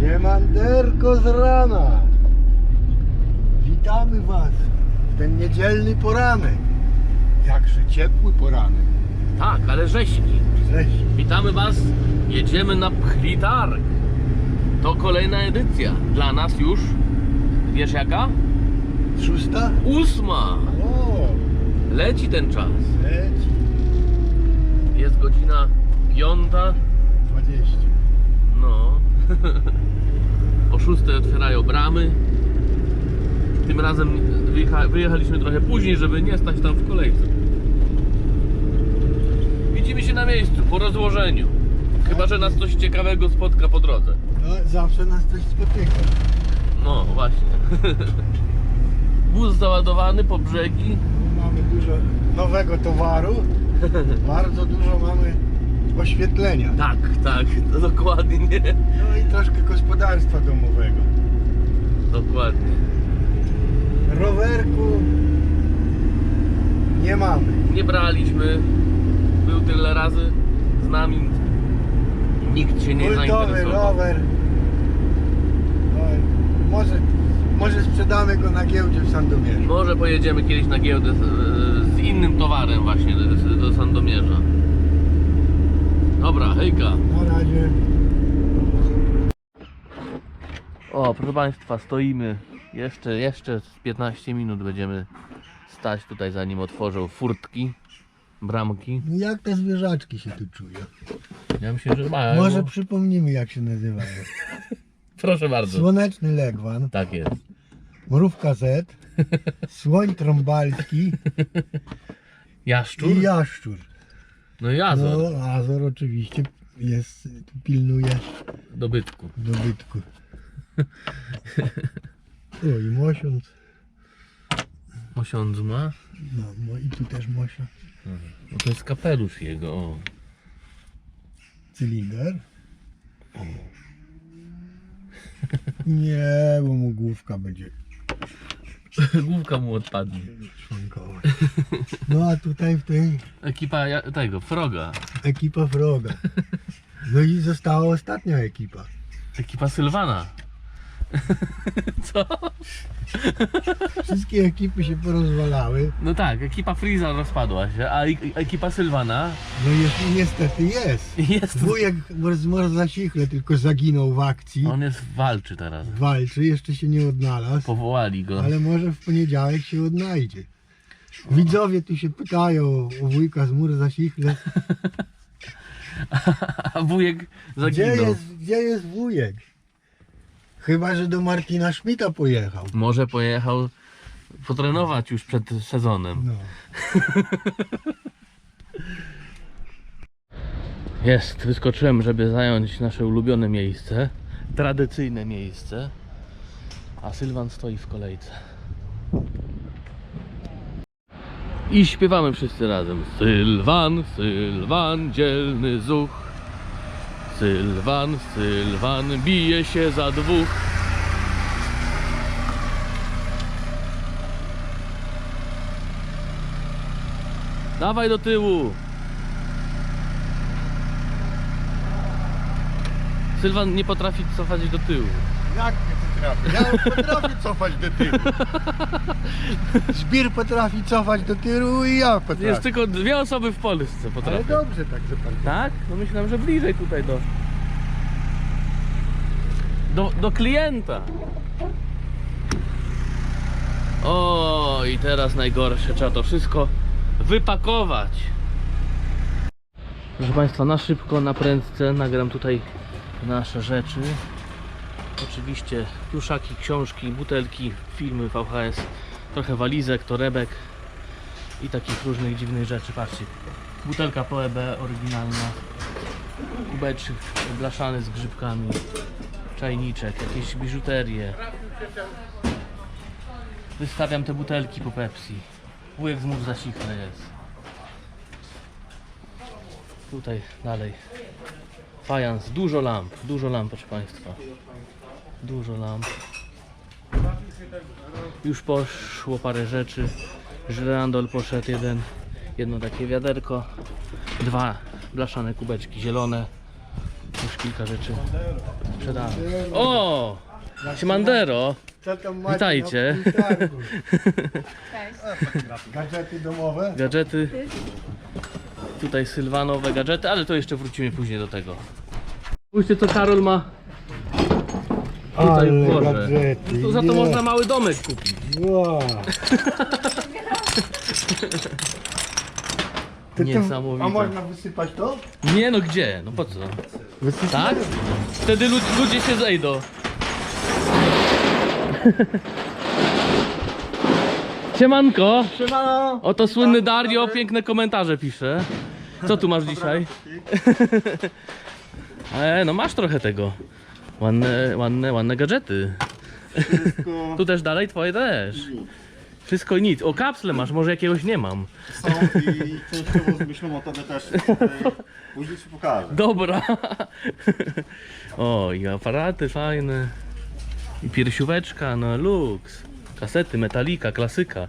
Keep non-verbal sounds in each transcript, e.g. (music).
Siemanderko z rana. Witamy Was w ten niedzielny poranek. Jakże ciepły poranek. Tak, ale rzeźki. Cześć. Witamy Was. Jedziemy na Pchlitarg. To kolejna edycja. Dla nas już, wiesz jaka? Szósta? Ósma. O, Leci ten czas. leci. Jest godzina piąta. 20. No. (laughs) o szóstej otwierają bramy. Tym razem wyjecha- wyjechaliśmy trochę później, żeby nie stać tam w kolejce. Widzimy się na miejscu, po rozłożeniu. Chyba, że nas coś ciekawego spotka po drodze. No, zawsze nas coś spotyka. No właśnie. (laughs) Wóz załadowany po brzegi. Mamy dużo nowego towaru. Bardzo dużo mamy oświetlenia. Tak, tak, dokładnie. No i troszkę gospodarstwa domowego. Dokładnie. Rowerku nie mamy. Nie braliśmy. Był tyle razy z nami. Nikt się nie Kultowy zainteresował. rower. Oj, może, może sprzedamy go na giełdzie w Sandomierzu. Może pojedziemy kiedyś na giełdę z, z innym towarem właśnie do, do Sandomierza. Dobra, hejka. Na razie. O, proszę Państwa, stoimy. Jeszcze, jeszcze z 15 minut będziemy stać tutaj, zanim otworzą furtki, bramki. No jak te zwierzaczki się tu czują? Ja myślę, że mają. Może przypomnimy jak się nazywają. (laughs) Proszę bardzo. Słoneczny legwan, Tak jest. mrówka Z, (laughs) słoń trąbalski Jaszczur? i jaszczur. No i Azor. No, Azor oczywiście jest, tu pilnuje Dobytku. dobytku. (laughs) O i mosiąc. Mosiądz ma. No, no i tu też mosia. No to jest kapelusz jego. O. Cylinder. Nie, bo mu główka będzie (laughs) Główka mu odpadnie. szwankowa. No a tutaj w tej Ekipa ja, tego, Froga. ekipa Froga. No i została ostatnia ekipa. Ekipa Sylwana. (laughs) Co? Wszystkie ekipy się porozwalały. No tak, ekipa Freeza rozpadła się, a ek- ekipa Sylwana No jest, niestety jest. jest. Wujek z Morzasichle tylko zaginął w akcji. On jest walczy teraz. Walczy, jeszcze się nie odnalazł. Powołali go. Ale może w poniedziałek się odnajdzie. Widzowie tu się pytają o wujka z Morzasichle. (laughs) A wujek Gdzie zaginął. jest, gdzie jest wujek? Chyba, że do Martina Schmidta pojechał. Może pojechał potrenować już przed sezonem. No. (laughs) Jest, wyskoczyłem, żeby zająć nasze ulubione miejsce. Tradycyjne miejsce. A Sylwan stoi w kolejce. I śpiewamy wszyscy razem. Sylwan, Sylwan, dzielny zuch. Sylwan, Sylwan, bije się za dwóch. Dawaj do tyłu. Sylwan nie potrafi cofać do tyłu. Jak nie potrafię? Ja potrafię cofać do tyłu. Zbir potrafi cofać do tyłu i ja potrafię. Jest tylko dwie osoby w Polsce Ale potrafią. dobrze tak, że pan... Tak? No myślałem, że bliżej tutaj do... Do, do klienta. O, i teraz najgorsze, trzeba to wszystko wypakować. Proszę Państwa, na szybko, na prędce nagram tutaj nasze rzeczy. Oczywiście pluszaki, książki, butelki, filmy VHS, trochę walizek, torebek i takich różnych dziwnych rzeczy. Patrzcie, butelka PEB oryginalna, kubeczek blaszany z grzybkami, czajniczek, jakieś biżuterie. Wystawiam te butelki po Pepsi. Wujek z mur zasichle jest. Tutaj dalej. Fajans, dużo lamp, dużo lamp, proszę Państwa. Dużo lamp. Już poszło parę rzeczy. Żyrandol poszedł jeden, jedno takie wiaderko, dwa blaszane kubeczki zielone, Już kilka rzeczy sprzedałem. O! Siemandero! Co tam macie Witajcie. na półtargu? Gadżety domowe? Gadżety. Tutaj sylwanowe gadżety, ale to jeszcze wrócimy później do tego. Spójrzcie co Karol ma tutaj Ale dworze. gadżety, Tu za to nie. można mały domek kupić. Wow. (laughs) Ty to- Niesamowite. A można wysypać to? Nie no gdzie? No po co? Wysypać? Tak? Wtedy lud ludzie się zejdą. (laughs) Siemanko! Siemano! Oto słynny Dario piękne komentarze pisze. Co tu masz dzisiaj? (laughs) E, no masz trochę tego. Ładne, ładne, ładne gadżety. Wszystko (laughs) Tu też dalej twoje też. Wszystko i nic. O kapsle masz, może jakiegoś nie mam. są i częściowo zmyślą o tobie też tutaj później ci pokażę. Dobra. O, i aparaty fajne. I piersióweczka, no luks. Kasety, metalika, klasyka.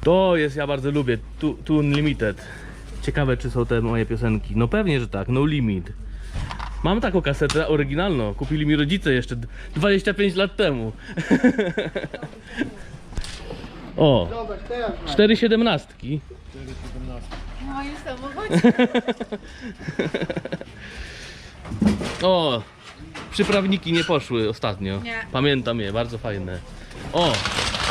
To jest, ja bardzo lubię. Tu, tu Unlimited. Ciekawe, czy są te moje piosenki. No pewnie, że tak. No Limit. Mam taką kasetę oryginalną. Kupili mi rodzice jeszcze d- 25 lat temu. (laughs) O, Zobacz, teraz masz. cztery siedemnastki. No już samochodzie. (laughs) O, przyprawniki nie poszły ostatnio. Nie. Pamiętam je, bardzo fajne. O,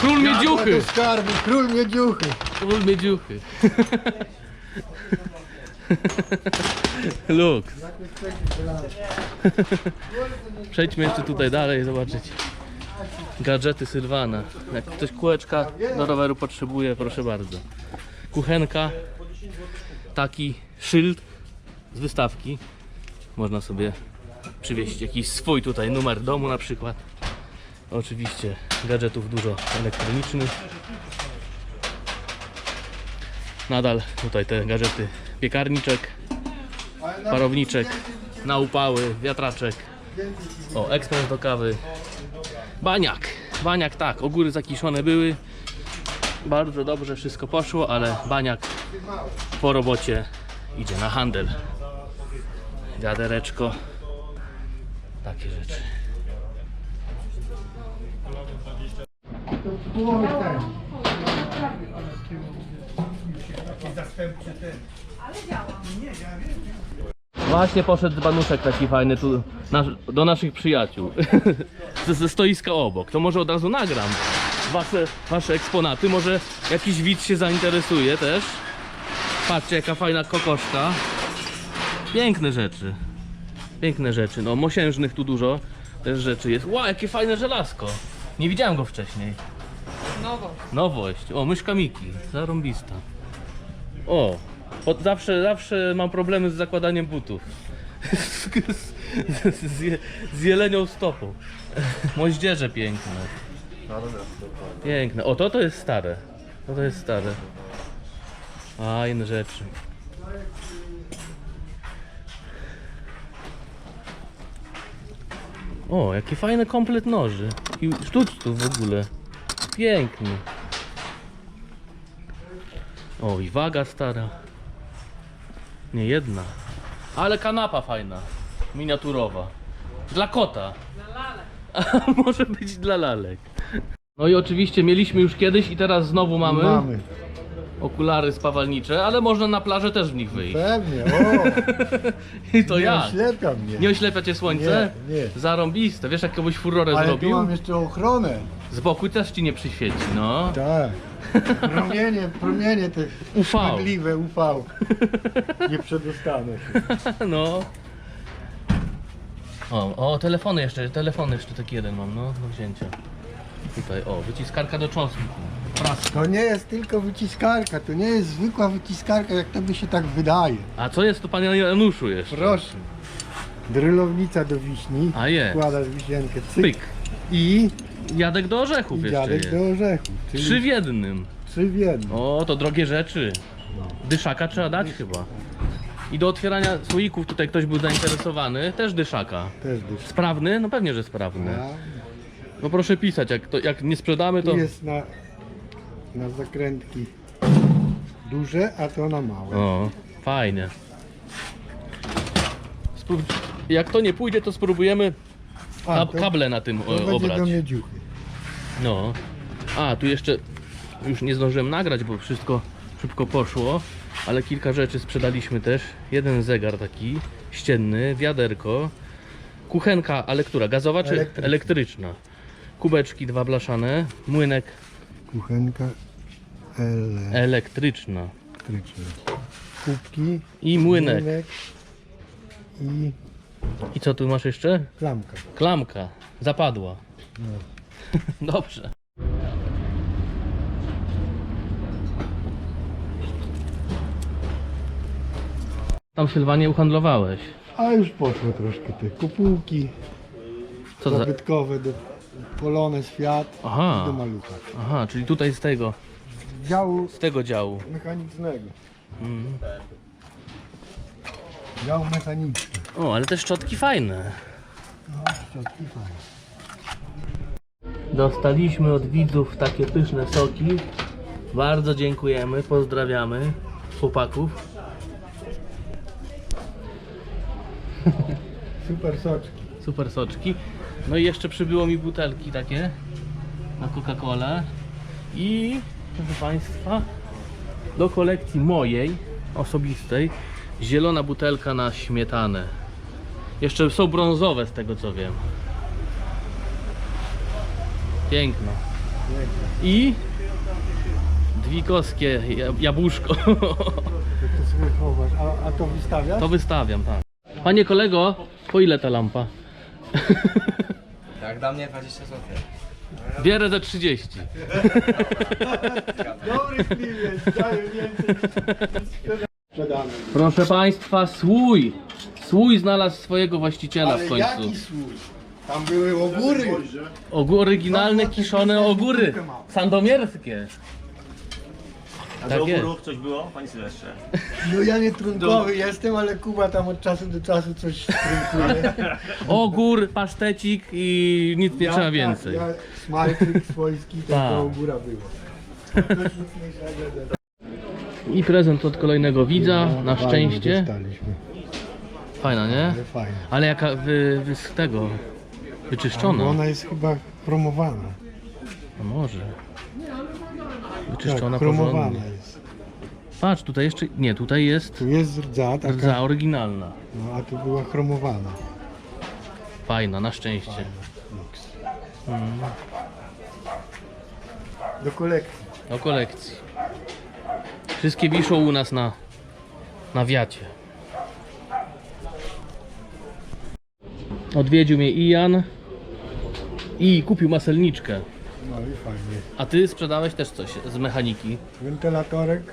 król miedziuchy! Skarbu, król miedziuchy. Król miedziuchy. (laughs) (laughs) Luks. (laughs) Przejdźmy jeszcze tutaj dalej, zobaczyć. Gadżety Sylwana. Jak ktoś kółeczka do roweru potrzebuje, proszę bardzo. Kuchenka. Taki szyld z wystawki. Można sobie przywieźć jakiś swój tutaj numer domu na przykład. Oczywiście gadżetów dużo elektronicznych. Nadal tutaj te gadżety piekarniczek, parowniczek, na upały, wiatraczek. O, ekspres do kawy. Baniak. Baniak tak, ogóry zakiszone były. Bardzo dobrze wszystko poszło, ale baniak po robocie idzie na handel. Wiadereczko. Takie rzeczy. Właśnie poszedł dzbanuszek taki fajny tu nasz, do naszych przyjaciół. (laughs) ze, ze stoiska obok. To może od razu nagram wasze, wasze eksponaty. Może jakiś widz się zainteresuje też. Patrzcie jaka fajna kokoszka. Piękne rzeczy. Piękne rzeczy. No mosiężnych tu dużo też rzeczy jest. Ła, jakie fajne żelazko. Nie widziałem go wcześniej. Nowo. Nowość. O, myszka Miki. Zarąbista. O, od zawsze, zawsze mam problemy z zakładaniem butów. z, (laughs) z, z, z jelenią stopą. Moździerze piękne. Piękne. O, to to jest stare. To to jest stare. Fajne rzeczy. O, jaki fajny komplet noży. I sztuczców w ogóle. Piękny. O, i waga stara. Nie jedna. Ale kanapa fajna. Miniaturowa. Dla kota. Dla (laughs) lalek. Może być dla lalek. No i oczywiście mieliśmy już kiedyś i teraz znowu mamy, Mamy. okulary spawalnicze, ale można na plażę też w nich wyjść. Pewnie, o. (laughs) I to nie ja. oślepia mnie. Nie oślepia cię słońce? Nie, nie. Zarąbiste. Wiesz jak komuś furorę Ale zrobił? mam jeszcze ochronę. Z boku też ci nie przyświeci, no. Tak. Promienie, promienie te UV. szkodliwe UV. Nie przedostanę się. (laughs) No. O, o, telefony jeszcze, telefony jeszcze taki jeden mam, no, do wzięcia. Tutaj, o, wyciskarka do cząstku. Praska. To nie jest tylko wyciskarka, to nie jest zwykła wyciskarka, jak to by się tak wydaje. A co jest tu panie Januszu jeszcze? Proszę. Drylownica do wiśni. A jest. Wkładasz wisienkę, cyk. Pyk. I, Jadek do orzechów jeszcze dziadek jest. do orzechów. Czyli Trzy w jednym. trzy w jednym. O, to drogie rzeczy. Dyszaka trzeba dać chyba. I do otwierania słoików tutaj ktoś był zainteresowany, też dyszaka. Też. Sprawny? No pewnie, że sprawny. A, No proszę pisać, jak, to, jak nie sprzedamy to... tu jest na, na zakrętki duże, a to na małe. O, fajnie. Jak to nie pójdzie, to spróbujemy A, kab to- kable na tym To e, będzie obrać. do mnie dziuchy. No. A, tu jeszcze już nie zdążyłem nagrać, bo wszystko szybko poszło, ale kilka rzeczy sprzedaliśmy też. Jeden zegar taki ścienny, wiaderko, kuchenka, ale która? Gazowa czy Elektryczna. elektryczna? Kubeczki dwa blaszane, młynek Kuchenka elektryczna elektryczna. Kubki, i młynek. i I co tu masz jeszcze? klamka. Klamka. Zapadła. (laughs) Dobrze. Tam Sylwanie uhandlowałeś. A już poszło troszkę tych kopułki Co za... zabytkowe do Polone, Fiat Aha. i do Malucha. Aha, czyli tutaj z tego, Działu z tego działu. mechanicznego. Mm. Dział mechaniczny. O, ale te szczotki fajne. No, szczotki fajne. Dostaliśmy od widzów takie pyszne soki. Bardzo dziękujemy, pozdrawiamy chłopaków. Super soczki. Super soczki. No i jeszcze przybyło mi butelki takie na Coca-Colę. I proszę Państwa, do kolekcji mojej, osobistej, zielona butelka na śmietanę. Jeszcze są brązowe z tego co wiem. Piękno. I dwikowskie ja- jabłuszko. Jak to sobie chowasz? A, a to wystawiasz? To wystawiam, tak. Panie kolego, po ile ta lampa? Jak dla mnie 20 zł. Bierę za 30. (laughs) Dobry klient, daję więcej. Sprzedamy. Proszę Państwa, słój! Słój znalazł swojego właściciela Ale w końcu. jaki słuch? Tam były ogóry. Ogóry, oryginalne kiszone ogóry. Sandomierskie. A Tak do jest. ogórów coś było, panie Sylwestrze? No ja nie trunkowy jestem, ale Kuba tam od czasu do czasu coś trunkuje. (laughs) Ogór, pasztecik i nic nie trzeba tak, więcej. Ja smalczyk swojski, to, Tak. to ogóra było. I prezent od kolejnego widza, na Fajnie szczęście. Fajna, nie? fajnie. Ale jaka wy, wy z tego wyczyszczona. Ona jest chyba chromowana. No może. Tak, Wyczyszczona chromowana porządnie. jest. Patrz, tutaj jeszcze. Nie, tutaj jest Tu jest rdza, taka, rdza oryginalna. no, a tu była chromowana. Fajna, na szczęście. Luks. Mm. Do kolekcji. Do kolekcji. Wszystkie wiszą u nas na, na wiacie. Odwiedził mnie Ian i kupił maselniczkę. No i fajnie. A ty sprzedałeś też coś z mechaniki. Wentylatorek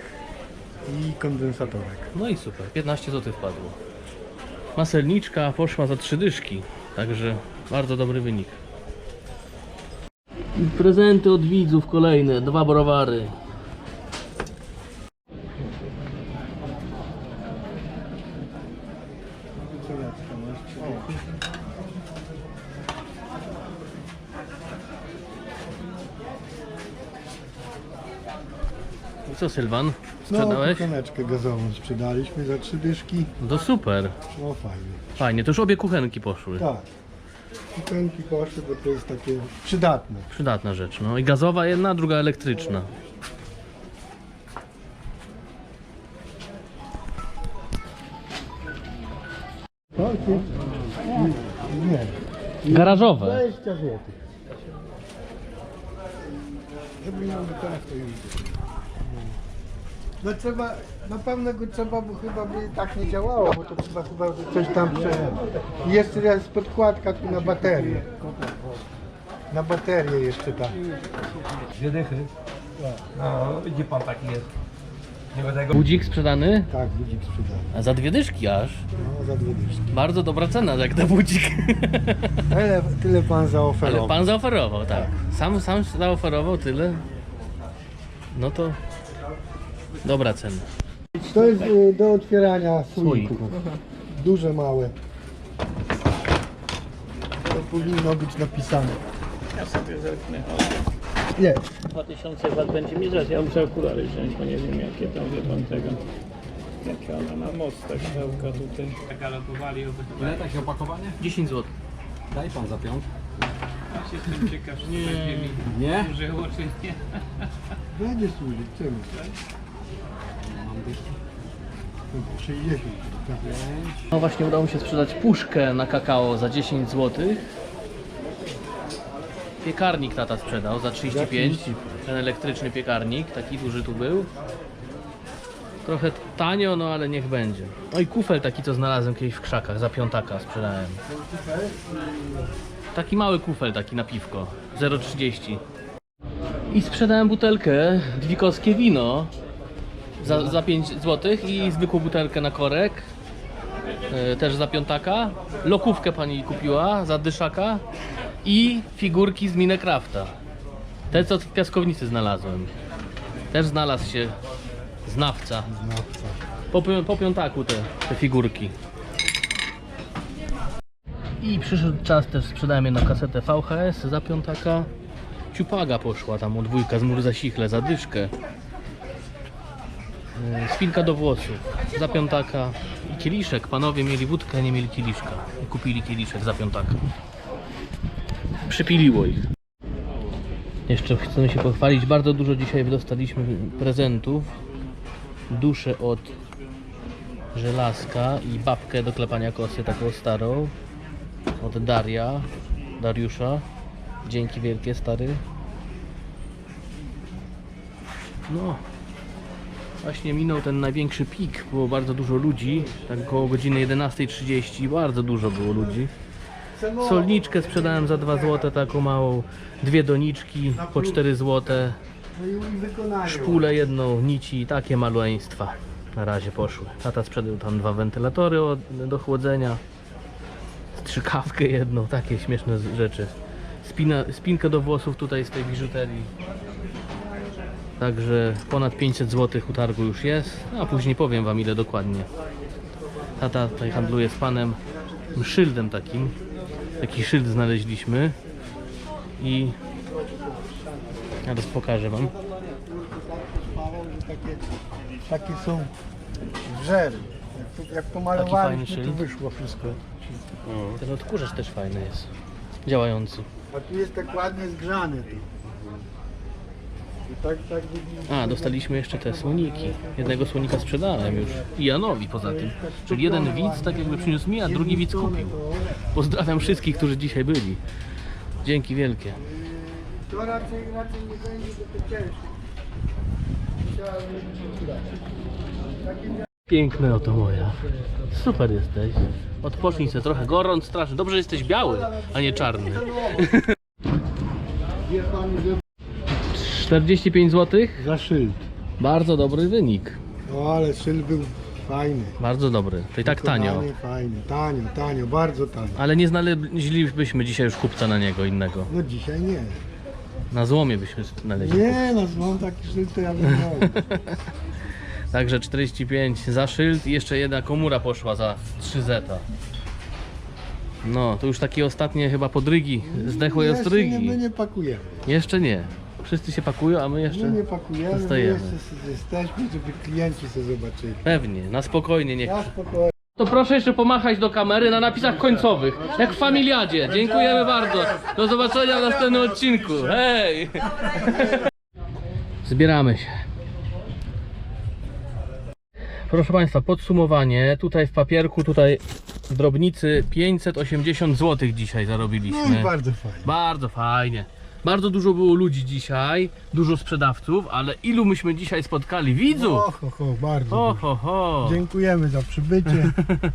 i kondensatorek. No i super, 15 zł wpadło. Maselniczka poszła za trzy dyszki, także bardzo dobry wynik. I prezenty od widzów kolejne, dwa browary. I co Sylwan? No, Sprzedałeś? kucheneczkę gazową sprzedaliśmy za trzy dyszki. No to super. No fajnie. Fajnie, to już obie kuchenki poszły. Tak. Kuchenki poszły, bo to jest takie przydatne. Przydatna rzecz. No i gazowa jedna, druga elektryczna. No, ty... Nie. Garażowe. 20 zł. Żeby miał to już. No trzeba, na pewno go trzeba, bo chyba by tak nie działało, bo to trzeba chyba coś tam prze... I Jeszcze jest podkładka tu na baterię. Na baterię jeszcze tak. Dwie dychy. No, gdzie pan taki jest? Nie będę go... Budzik sprzedany? Tak, budzik sprzedany. A za dwie dyszki aż. No, za dwie dyszki. Bardzo dobra cena jak na budzik. (laughs) Ale tyle pan Ale zaoferował. pan zaoferował, tak. Sam, sam zaoferował tyle. No to dobra cena. To jest y, do otwierania Słoików. słoików. Duże, małe. To powinno być napisane. Ja sobie zerknę. Jest. 2000 wat będzie mi zaś. Ja muszę okulary wziąć, bo nie wiem jakie tam wie pan tego. Takie ona na mostach stałka tutaj. Zagalopowali obydwa. Ile takie opakowanie? 10 zł. Daj pan za piąt. Ja się jestem ciekaw, czy będzie mi Nie? użyło, czy nie. Będzie służyć, czemu? Mam dyszkę. 60. Tak. No właśnie udało mi się sprzedać puszkę na kakao za 10 zł. Piekarnik tata sprzedał za 35. Ten elektryczny piekarnik, taki duży tu był. Trochę tanio, no ale niech będzie. No i kufel taki, co znalazłem kiedyś w krzakach, za piątaka sprzedałem. Taki mały kufel, taki na piwko, 0,30. I sprzedałem butelkę, dwikowskie wino za, za 5 zł i zwykłą butelkę na korek. e, też za piątaka. Lokówkę pani kupiła za dyszaka i figurki z Minecrafta. Te co w piaskownicy znalazłem. Też znalazł się znawca. Znawca. Po, pi- po piątaku te, te figurki. I przyszedł czas też sprzedałem jedną kasetę VHS za piątaka. Ciupaga poszła tam o dwójka z mur za sichle, za dyszkę. Yy, Spinka do włosów za piątaka i kieliszek. Panowie mieli wódkę, nie mieli kieliszka. I kupili kieliszek za piątaka. Przypiliło ich. Jeszcze chcemy się pochwalić. Bardzo dużo dzisiaj dostaliśmy prezentów. Duszę od żelazka i babkę do klepania kosy, taką starą. Od Daria, Dariusza. Dzięki wielkie, stary. No, Właśnie minął ten największy pik, było bardzo dużo ludzi, tak około godziny 11.30, bardzo dużo było ludzi. Solniczkę sprzedałem za 2 zł, taką małą, dwie doniczki po 4 zł, szpulę jedną, nici, takie maleństwa na razie poszły. Tata sprzedał tam dwa wentylatory do chłodzenia, strzykawkę jedną, takie śmieszne rzeczy. Spina, spinkę do włosów tutaj z tej biżuterii. Także ponad 500 zł utargu już jest, a później powiem wam ile dokładnie. Tata tutaj handluje z panem szyldem takim. Taki szyld znaleźliśmy i teraz pokażę wam. Takie, takie są wrzery. Jak, jak pomalowaliśmy, fajny to wyszło wszystko. Ten odkurzacz też fajny jest. Działający. A tu jest tak ładnie zgrzane. Tu. I tak, tak wygląda. A, dostaliśmy jeszcze te słoniki. Jednego słonika sprzedałem już. I Janowi poza tym. Czyli jeden widz tak jakby przyniósł mi, a drugi widz kupił. Pozdrawiam wszystkich, którzy dzisiaj byli. Dzięki wielkie. To raczej, raczej nie będzie, to ciężko. Piękne oto moja. Super jesteś. Odpocznij sobie trochę. Gorąc strasznie. Dobrze, że jesteś biały, a nie czarny. Wie pan, że 45 zł? za szyld. Bardzo dobry wynik. No ale szyld był fajny. Bardzo dobry. To i tak tanio. Wykonany Fajny, tanio, tanio, bardzo tanio. Ale nie znaleźlibyśmy dzisiaj już kupca na niego innego. No dzisiaj nie. Na złomie byśmy znaleźli. Nie, no mam taki szyld, to ja bym miał. (laughs) Także 45 za szyld i jeszcze jedna komura poszła za 3 zeta. No, to już takie ostatnie chyba podrygi, zdechłe Jeszcze nie, my nie pakujemy. Jeszcze nie. Wszyscy się pakują, a my jeszcze My nie pakujemy, my zostajemy. jeszcze s- jesteśmy, żeby klienci sobie zobaczyli. Pewnie, na spokojnie niech. Ja spokojnie. To proszę jeszcze pomachać do kamery na napisach końcowych, jak w familiadzie. Dziękujemy bardzo. Do zobaczenia w następnym odcinku. Hej! Zbieramy się. Proszę Państwa, podsumowanie. Tutaj w papierku, tutaj w drobnicy 580 zł dzisiaj zarobiliśmy. No i bardzo fajnie. Bardzo fajnie. Bardzo dużo było ludzi dzisiaj, dużo sprzedawców, ale ilu myśmy dzisiaj spotkali widzów? O, ho, ho, bardzo. Ho, dużo. ho, ho. Dziękujemy za przybycie,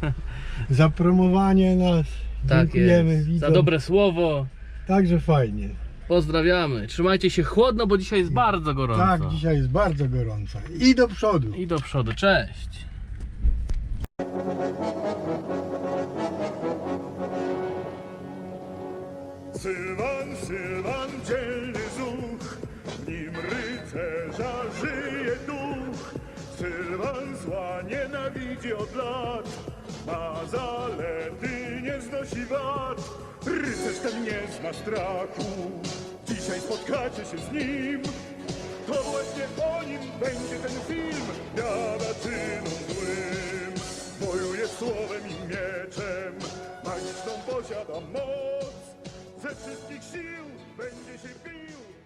(laughs) za promowanie nas. Tak Dziękujemy jest. Za widzom. dobre słowo. Także fajnie. Pozdrawiamy. Trzymajcie się chłodno, bo dzisiaj jest bardzo gorąco. Tak, dzisiaj jest bardzo gorąco. I do przodu. I do przodu. Cześć. Sylwan, Sylwan, dzielny zuch, nim rycerza żyje duch. Sylwan zła nienawidzi od lat, ma zalety, nie znosi wad. Rycerz ten nie zna strachu, dzisiaj spotkacie się z nim. To właśnie o nim będzie ten film Biada czynu złym Wojuje słowem i mieczem Magiczną posiada moc Ze wszystkich sił będzie się pił.